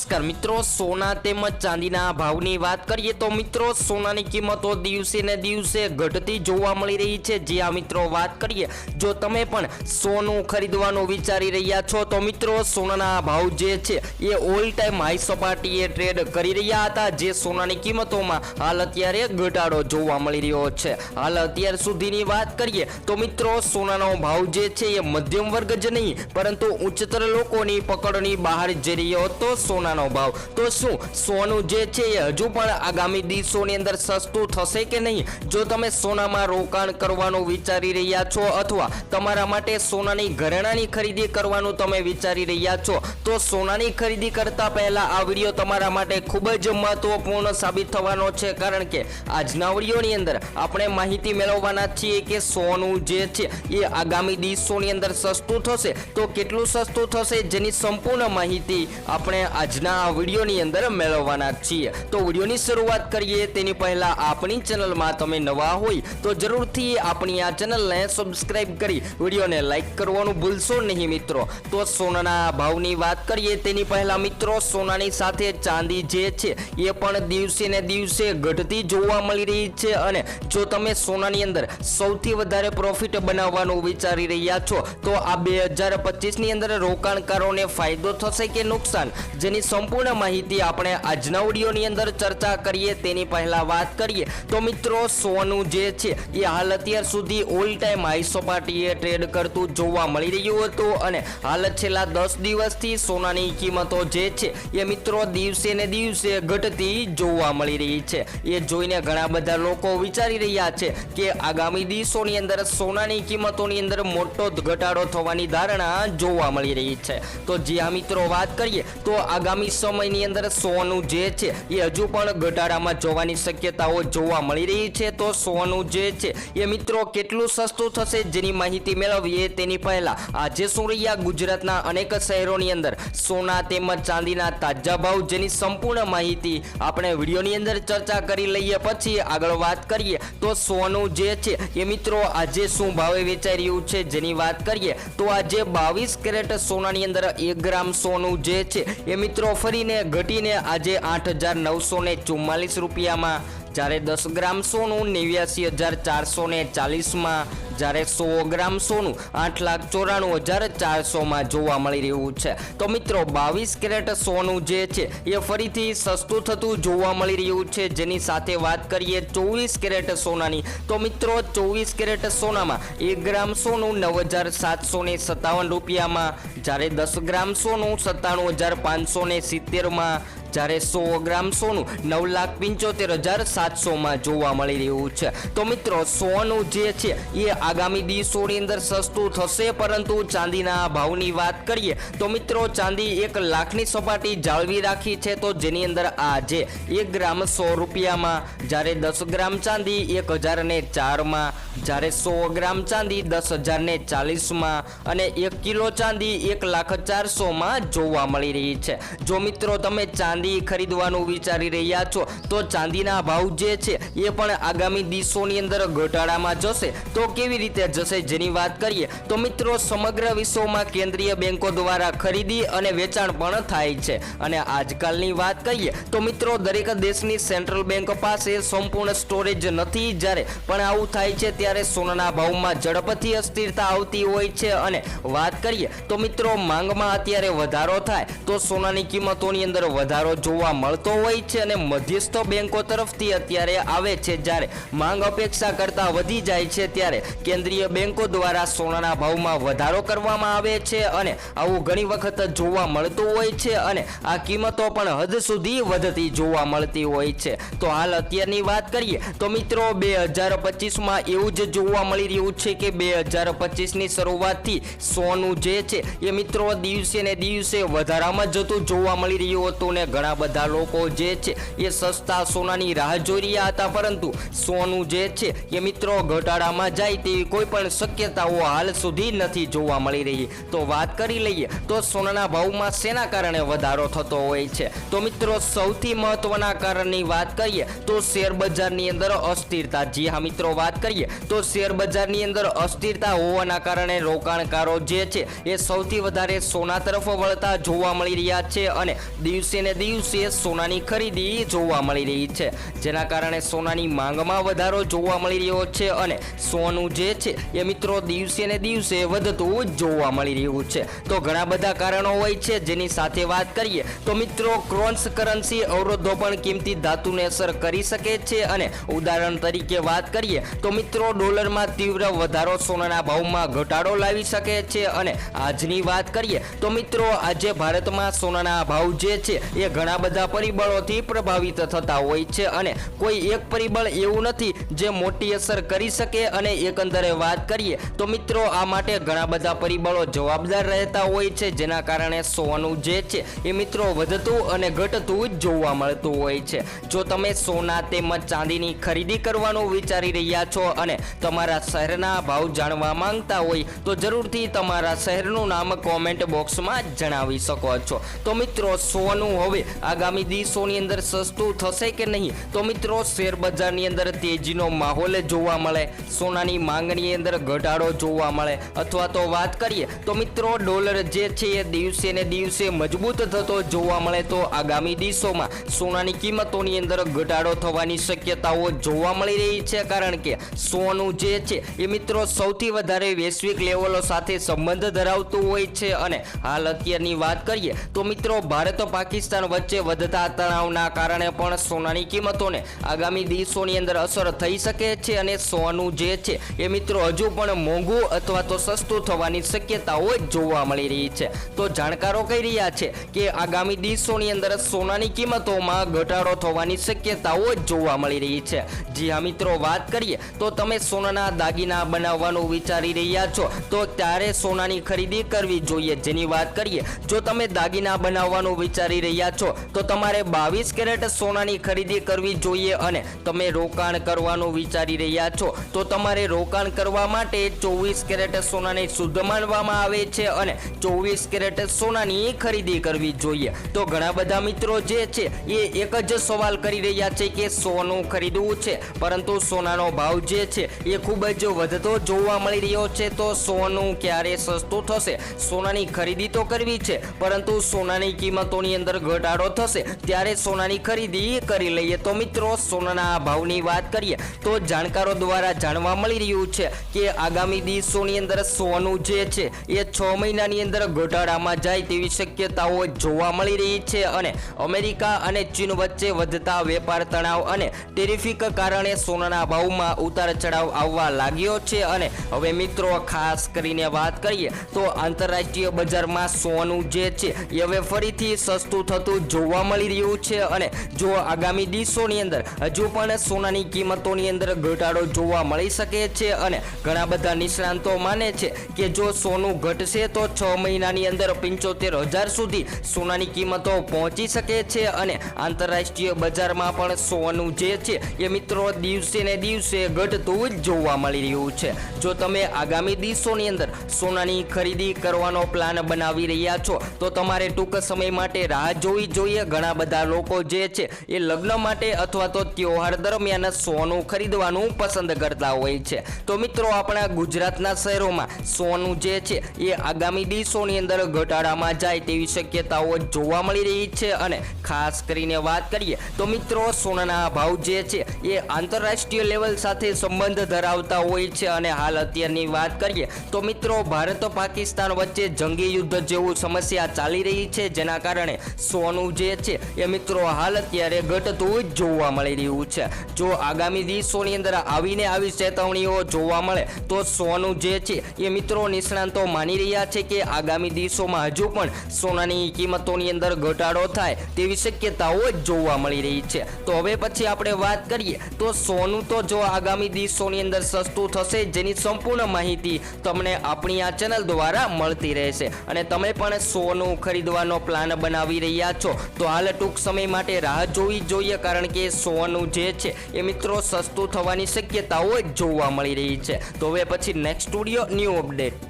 નમસ્કાર મિત્રો, સોના તેમજ ચાંદીના ભાવની વાત કરીએ તો મિત્રો, સોનાની કિંમતો દિવસે ને દિવસે ઘટતી જોવા મળી રહી છે. જે આ મિત્રો વાત કરીએ, જો તમે પણ સોનું ખરીદવાનું વિચારી રહ્યા છો, તો મિત્રો, સોનાના ભાવ જે છે, એ ઓલ ટાઈમ હાઈ સપાટીએ ટ્રેડ કરી રહ્યા હતા. જે સોનાની કિંમતોમાં હાલ અત્યારે ઘટાડો જોવા મળી રહ્યો છે. હાલ અત્યાર સુધીની વાત કરીએ, તો મિત્રો, સોનાનો ભાવ જે છે, એ મધ્યમ વર્ગ જ નહીં, પરંતુ ઉચ્ચતર લોકોની પકડની બહાર જઈ રહ્યો હતો. સોનાનો ભાવ. તો શું, સોનું જે છે એ હજુ પણ આગામી દિવસોની અંદર સસ્તું થશે કે નહીં? જો તમે સોનામાં રોકાણ કરવાનું વિચારી રહ્યા છો અથવા તમારા માટે સોનાની ઘરેણાની ખરીદી કરવાનું તમે વિચારી રહ્યા છો, તો સોનાની ખરીદી કરતા પહેલા આ વીડિયો તમારા માટે ખૂબ જ મહત્વપૂર્ણ સાબિત થવાનો છે. કારણ કે આજના વિડીયોની અંદર આપણે માહિતી મેળવવાના છીએ કે સોનું જે છે એ આગામી દિવસોની અંદર સસ્તું થશે. તો કેટલું સસ્તું થશે જેની સંપૂર્ણ માહિતી આપણે આજના આ વિડીયોની અંદર મેળવવાના છીએ. તો વિડીયોની શરૂઆત કરીએ. તેની પહેલા આપણી ચેનલમાં તમે નવા હોય તો જરૂરથી આપણી આ ચેનલને સબસ્ક્રાઈબ કરી વિડીયોને લાઈક કરવાનું ભૂલશો નહીં મિત્રો. તો સોનાના ભાવની વાત કરીએ. તેની પહેલા મિત્રો, સોનાની સાથે ચાંદી જે છે, એ પણ દિવસે ને દિવસે ઘટતી જોવા મળી રહી છે અને જો તમે સોનાની અંદર સૌથી વધારે પ્રોફિટ બનાવવાનું વિચારી રહ્યા છો, તો આ બે હજાર પચીસની અંદર રોકાણકારોને ફાયદો થશે કે નુકસાન? જેની સંપૂર્ણ માહિતી આપણે આજના ઓડિયોની અંદર ચર્ચા કરીએ, તેની પહેલા વાત કરીએ. તો મિત્રો, સોનું જે છે એ હાલ અત્યાર સુધી ઓલ ટાઈમ હાઈ સપાટીએ ટ્રેડ કરતું જોવા મળી રહ્યું હતું અને હાલ છેલ્લા દસ દિવસથી સોનાની કિંમતો જે છે એ મિત્રો દિવસે ને દિવસે ઘટતી જોવા મળી રહી છે. એ જોઈને ઘણા બધા લોકો વિચારી રહ્યા છે કે આગામી દિવસોની અંદર સોનાની કિંમતોની અંદર મોટો ઘટાડો થવાની ધારણા જોવા મળી રહી છે. તો જે આ મિત્રો, વાત કરીએ. તો આગામી સમયની અંદર સોનું જે છે એ હજુ પણ ઘટાડામાં જોવાની શક્યતાઓ જોવા મળી રહી છે. તો સોનું જે છે એ મિત્રો કેટલું સસ્તું થશે જેની માહિતી મેળવીએ તેની પહેલા આજે શું ગુજરાતના અનેક શહેરોની અંદર સોના તેમજ ચાંદીના તાજા ભાવ જેની સંપૂર્ણ માહિતી આપણે વિડીયોની અંદર ચર્ચા કરી લઈએ. પછી આગળ વાત કરીએ તો સોનું જે છે એ મિત્રો આજે શું ભાવે વેચાઈ રહ્યું છે જેની વાત કરીએ તો આજે બાવીસ કેરેટ સોનાની અંદર એક ગ્રામ સોનું જે છે એ મિત્રો ફરીને ઘટીને આજે આઠ હજાર નવસો ને ચુમ્માલીસ રૂપિયામાં જ્યારે દસ ગ્રામ સોનું, નેવ્યાસી હજાર ચારસો ને ચાલીસમાં જ્યારે સો ગ્રામ સોનું, આઠ લાખ ચોરાણું હજાર ચારસોમાં જોવા મળી રહ્યું છે. તો મિત્રો, બાવીસ કેરેટ સોનું જે છે, એ ફરીથી સસ્તું થતું જોવા મળી રહ્યું છે. જેની સાથે વાત કરીએ ચોવીસ કેરેટ સોનાની, તો મિત્રો, ચોવીસ કેરેટ સોનામાં એક ગ્રામ સોનું નવ હજાર સાતસો ને સત્તાવન રૂપિયામાં, જ્યારે દસ ગ્રામ સોનું સત્તાણું હજાર પાંચસો ને સિત્તેરમાં જ્યારે સો ગ્રામ સોનું નવ લાખ પંચોતેર હજાર સાતસોમાં જોવા મળી રહ્યું છે. તો મિત્રો, સોનું જે છે, એ આગામી દિવસોની અંદર સસ્તું થશે, પરંતુ ચાંદીના ભાવની વાત કરીએ, તો મિત્રો, ચાંદી એક લાખની સપાટી જાળવી રાખી છે, તો જેની અંદર આજે એક ગ્રામ સો રૂપિયામાં જ્યારે દસ ગ્રામ ચાંદી એક હજાર ને ચારમાં જ્યારે સો ગ્રામ ચાંદી દસ હજાર ને ચાલીસમાં અને એક કિલો ચાંદી એક લાખ ચારસોમાં જોવા મળી રહી છે. જો મિત્રો તમે ચાંદી ખરીદવાનું વિચારી રહ્યા છો, તો ચાંદીના ભાવ જે છે એ પણ આગામી દિવસોની અંદર ઘટાડામાં જશે. તો કેવી રીતે જશે જેની વાત કરીએ, તો મિત્રો સમગ્ર વિશ્વમાં કેન્દ્રીય બેંકો દ્વારા ખરીદી અને વેચાણ પણ થાય છે. અને આજકાલની વાત કરીએ, તો મિત્રો દરેક દેશની સેન્ટ્રલ બેંક પાસે સંપૂર્ણ સ્ટોરેજ નથી જ્યારે પણ આવું થાય છે, ત્યારે સોનાના ભાવમાં ઝડપથી અસ્થિરતા આવતી હોય છે. અને વાત કરીએ તો મિત્રો, માંગમાં અત્યારે વધારો થાય તો સોનાની કિંમતોની અંદર વધારો જોવા મળતો હોય છે અને મધ્યસ્થ બેંકો તરફથી અત્યારે આવે છે. જ્યારે માંગ અપેક્ષા કરતાં વધી જાય છે, ત્યારે કેન્દ્રીય બેંકો દ્વારા સોનાના ભાવમાં વધારો કરવામાં આવે છે અને આવું ઘણી વખત જોવા મળતું હોય છે અને આ કિંમતો પણ હદ સુધી વધતી જોવા મળતી હોય છે. તો હાલ અત્યારની વાત કરીએ તો મિત્રો, બે હજાર પચીસમાં એવું જ જોવા મળી રહ્યું છે કે બે હજાર પચીસની શરૂઆતથી સોનું જે છે એ મિત્રો દિવસે ને દિવસે વધારામાં જતું જોવા મળી રહ્યું હતું ને ઘણા બધા લોકો જે છે એ સસ્તા સોનાની રાહ જોઈ રહ્યા હતા. પરંતુ સોનું જે છે એ મિત્રો ઘટાડામાં જાય તેવી કોઈ પણ શક્યતાઓ હાલ સુધી નથી જોવા મળી રહી. તો વાત કરી લઈએ તો સોનાના ભાવમાં શેના કારણે વધારો થતો હોય છે? તો મિત્રો સૌથી મહત્વના કારણની વાત કરીએ તો શેર બજારની અંદર અસ્થિરતા. જી હા મિત્રો, વાત કરીએ તો શેર બજારની અંદર અસ્થિરતા હોવાના કારણે રોકાણકારો જે છે એ સૌથી વધારે સોના તરફ વળતા જોવા મળી રહ્યા છે અને દિવસે ને દિવસે સોનાની ખરીદી જોવા મળી રહી છે. જેના કારણે સોનાની માંગમાં વધારો જોવા મળી રહ્યો છે અને સોનું જે છે એ મિત્રો દિવસે ને દિવસે વધતું જ જોવા મળી રહ્યું છે. તો ઘણા બધા કારણો હોય છે. જેની સાથે વાત કરીએ તો મિત્રો ક્રોન્સ કરન્સી અવરોધો પણ કિંમતી ધાતુને અસર કરી શકે છે અને ઉદાહરણ તરીકે વાત કરીએ તો મિત્રો ડોલરમાં તીવ્ર વધારો સોનાના ભાવમાં ઘટાડો લાવી શકે છે અને આજની વાત કરીએ તો મિત્રો, આજે ભારતમાં સોનાના ભાવ જે છે એ ઘણા બધા પરિબળોથી પ્રભાવિત થતા હોય છે અને કોઈ એક પરિબળ એવું નથી જે મોટી અસર કરી શકે અને એકંદરે વાત કરીએ તો મિત્રો, આ માટે ઘણા બધા પરિબળો જવાબદાર રહેતા હોય છે જેના કારણે સોનું જે છે એ મિત્રો વધતું અને ઘટતું જ જોવા મળતું હોય છે. જો તમે સોના તેમજ ચાંદીની ખરીદી કરવાનું વિચારી રહ્યા છો અને તમારા શહેરના ભાવ જાણવા માંગતા હોય તો જરૂરથી તમારા શહેરનું નામ કોમેન્ટ બોક્સમાં જણાવી શકો છો. તો મિત્રો, સોનું હવે આગામી દિવસોની અંદર સસ્તું થશે કે નહીં? તો મિત્રો, શેર બજારની અંદર તેજીનો માહોલ જોવા મળે, સોનાની માંગણી અંદર ઘટાડો જોવા મળે. અથવા તો વાત કરીએ, તો મિત્રો, ડોલર જે છે એ દિવસે ને દિવસે મજબૂત થતો જોવા મળે. તો આગામી દિવસોમાં સોનાની કિંમતોની અંદર ઘટાડો થવાની શક્યતાઓ જોવા મળી રહી છે. કારણ કે સોનું જે છે એ મિત્રો સૌથી વધારે વૈશ્વિક લેવલો સાથે સંબંધ ધરાવતું હોય છે. અને હાલ અત્યારની વાત કરીએ તો મિત્રો ભારત પાકિસ્તાન વચ્ચે વધતા તણાવના કારણે પણ સોનાની કિંમતોને આગામી દિવસોની અંદર અસર થઈ શકે છે અને સોનું જે છે એ મિત્રો હજુ પણ મોંઘું અથવા તો સસ્તું થવાની શક્યતાઓ જોવા મળી રહી છે. તો જાણકારો કહી રહ્યા છે કે આગામી દિવસોની અંદર સોનાની કિંમતોમાં ઘટાડો થવાની શક્યતાઓ જોવા મળી રહી છે. જી હા મિત્રો, વાત કરીએ તો તમે સોનાના દાગીના બનાવવાનું વિચારી રહ્યા છો, તો ત્યારે સોનાની ખરીદી કરવી જોઈએ. જેની વાત કરીએ, જો તમે દાગીના બનાવવાનું વિચારી રહ્યા છો, તો તમારે બાવીસ કેરેટ સોનાની ખરીદી કરવી જોઈએ અને તમે રોકાણ કરવાનું વિચારી રહ્યા છો, તો તમારે રોકાણ કરવા માટે ચોવીસ કેરેટ સોનાને શુદ્ધ માનવામાં આવે છે અને ચોવીસ કેરેટ સોનાની ખરીદી કરવી જોઈએ. તો ઘણા બધા મિત્રો જે છે, એ એક જ સવાલ કરી રહ્યા છે કે સોનું ખરીદવું છે, પરંતુ સોનાનો ભાવ જે છે એ ખૂબ જ વધતો જોવા મળી રહ્યો છે. તો સોનું ક્યારે સસ્તું થશે? સોનાની ખરીદી તો કરવી છે, પરંતુ સોનાની કિંમતોની અંદર ઘટાડો થશે. ત્યારે સોનાની ખરીદી કરી લઈએ તો મિત્રો, સોનાના ભાવની વાત કરીએ તો જાણકારો દ્વારા જાણવા મળી રહ્યું છે કે આગામી દિવસોની અંદર સોનું જે છે, એ છ મહિનાની અંદર ઘટાડામાં જાય તેવી શક્યતાઓ જોવા મળી રહી છે અને અમેરિકા અને ચીન વચ્ચે વધતા વેપાર તણાવ અને ટેરિફિક કારણે સોનાના ભાવમાં ઉતાર ચઢાવ આવવા લાગ્યો છે અને હવે મિત્રો, ખાસ કરીને વાત કરીએ તો આંતરરાષ્ટ્રીય બજારમાં સોનું જે છે, એ હવે ફરીથી સસ્તું થતું જોવા મળી રહ્યું છે અને જો આગામી દિવસોની અંદર હજુ પણ સોનાની કિંમતોની અંદર ઘટાડો જોવા મળી શકે છે અને ઘણા બધા નિષ્ણાંતો માને છે કે જો સોનું ઘટશે તો છ મહિનાની અંદર પંચોતેર હજાર સુધી સોનાની કિંમતો પહોંચી શકે છે અને આંતરરાષ્ટ્રીય બજારમાં પણ સોનું જે છે, એ મિત્રો, દિવસે ને દિવસે ઘટતું જોવા મળી રહ્યું છે. જો તમે આગામી દિવસોની અંદર સોનાની ખરીદી કરવાનો પ્લાન બનાવી રહ્યા છો, તો તમારે ટૂંક સમય માટે રાહ જોવી જોઈએ. ઘણા બધા લોકો જે છે, એ લગ્ન માટે અથવા તો તહેવાર દરમિયાન સોનું ખરીદવાનું પસંદ કરતા હોય છે. તો મિત્રો, આપણા ગુજરાતના શહેરોમાં સોનું જે છે, એ આગામી દિવસોની અંદર ઘટાડામાં જાય તેવી શક્યતાઓ જોવા મળી રહી છે. અને ખાસ કરીને વાત કરીએ, તો મિત્રો, સોનાના ભાવ જે છે, એ આંતરરાષ્ટ્રીય લેવલ સાથે સંબંધ ધરાવતા હોય છે અને હાલ અત્યારની વાત કરીએ તો મિત્રો, ભારત પાકિસ્તાન વચ્ચે જંગી યુદ્ધ જેવું સમસ્યા ચાલી રહી છે, જેના કારણે સોનું જે છે એ મિત્રો હાલ અત્યારે ઘટતું જ જોવા મળી રહ્યું છે. જો આગામી દિવસોની અંદર આવીને આવી ચેતવણીઓ જોવા મળે, તો સોનું જે છે એ મિત્રો નિષ્ણાંતો માની રહ્યા છે કે આગામી દિવસોમાં હજુ પણ સોનાની કિંમતોની અંદર ઘટાડો થાય તેવી શક્યતાઓ જ જોવા મળી રહી છે. તો હવે પછી આપણે વાત કરીએ, તો સોનું તો જો આગામી દિવસોની અંદર સસ્તું થશે જેની સંપૂર્ણ માહિતી તમને આપણી આ ચેનલ દ્વારા મળતી રહેશે. અને તમે પણ સોનું ખરીદવાનો પ્લાન બનાવી રહ્યા છો, તો હાલ ટૂંક સમય માટે રાહ જોવી જોઈએ, કારણ કે સોનું જે છે એ મિત્રો સસ્તું થવાની શક્યતાઓ જોવા મળી રહી છે. તો હવે પછી નેક્સ્ટ સ્ટુડિયો ન્યૂ અપડેટ